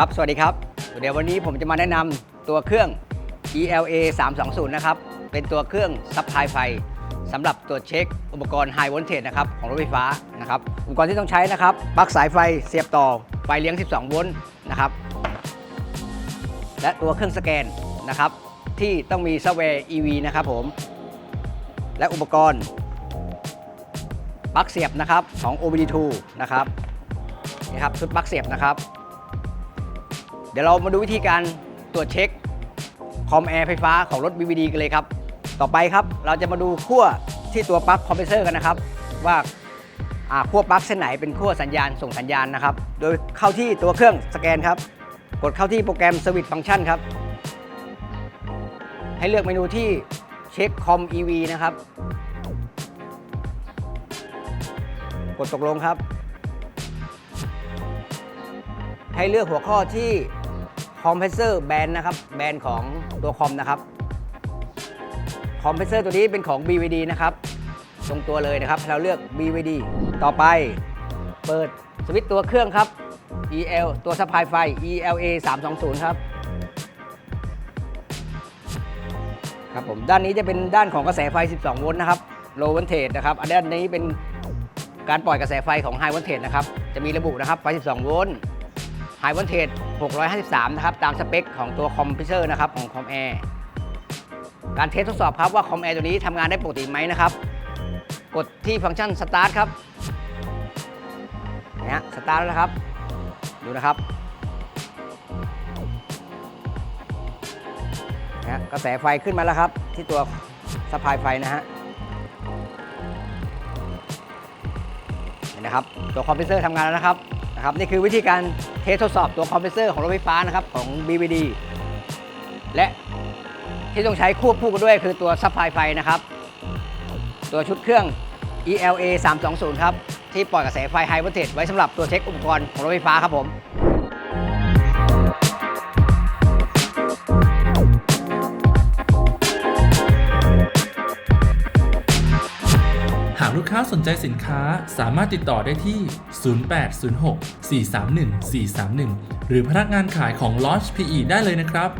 ครับ สวัสดีครับ เดี๋ยววันนี้ผมจะมาแนะนำตัวเครื่อง ELA 320 นะครับ เป็นตัวเครื่องซับไพลายไฟสำหรับตรวจเช็คอุปกรณ์ High Voltage นะครับของรถไฟฟ้านะครับ อุปกรณ์ที่ต้องใช้นะครับปลั๊กสายไฟเสียบต่อไฟเลี้ยง 12 โวลต์นะครับ และตัวเครื่องสแกนนะครับ ที่ต้องมีซอฟต์แวร์ EV นะครับผม และอุปกรณ์ปลั๊กเสียบนะครับของ OBD2 นะครับนี่ครับชุดปลั๊กเสียบนะครับ ดี๋ยวเรามาดูวิธีการตรวจเช็คคอมแอร์ไฟฟ้าของรถ BVD กันเลยครับ ต่อไปครับเราจะมาดูขั้วที่ตัวปลั๊กคอมเพรสเซอร์กันนะครับ ว่าขั้วปลั๊กเส้นไหนเป็นขั้วสัญญาณส่งสัญญาณนะครับ โดยเข้าที่ตัวเครื่องสแกนครับ กดเข้าที่โปรแกรม Service Function ครับ ให้เลือกเมนูที่เช็คคอม EV นะครับ กดตกลงครับ ให้เลือกหัวข้อที่ คอมเพรสเซอร์แบนนะครับ แบนของตัวคอมนะครับ คอมเพรสเซอร์ตัวนี้เป็นของ BVD นะครับ ตรงตัวเลยนะครับ เราเลือก BVD ต่อไป เปิดสวิตช์ตัวเครื่องครับ EL ตัวสปายไฟ ELA 320 ครับ ครับผม ด้านนี้จะเป็นด้านของกระแสไฟ 12 โวลต์นะครับ low voltage นะครับ อันด้านนี้เป็นการปล่อยกระแสไฟของ high voltage นะครับ จะมีระบุนะครับ ไฟ 12 โวลต์ high voltage 653 นะครับ ตามสเปคของตัวคอมพิวเตอร์นะครับ ของคอมแอร์การเทสทดสอบครับว่าคอมแอร์ตัวนี้ทำงานได้ปกติไหมนะครับ กดที่ฟังก์ชัน start ครับนะฮะ start แล้วครับ ดูนะครับนะฮะกระแสไฟขึ้นมาแล้วครับ ที่ตัวสปายไฟนะฮะ นะครับตัวคอมเพรสเซอร์ทำงานแล้วนะครับนะครับนี่คือวิธีการเทสทดสอบตัวคอมเพรสเซอร์ของรถไฟฟ้านะครับของ BVD และที่ต้องใช้ควบคู่กันด้วยคือตัวซัพพลายไฟนะครับ ตัวชุดเครื่อง ELA 320 ครับ ที่ปล่อยกระแสไฟไฮ v ว l t a g e ไว้สำหรับตัวเช็คอุปกรณ์ของรถไฟฟ้าครับผมากลูกค้าสนใจสินค้าสามารถติดต่อได้ที่ 0806 431 431 หรือพนักงานขายของ Launch PE ได้เลยนะครับ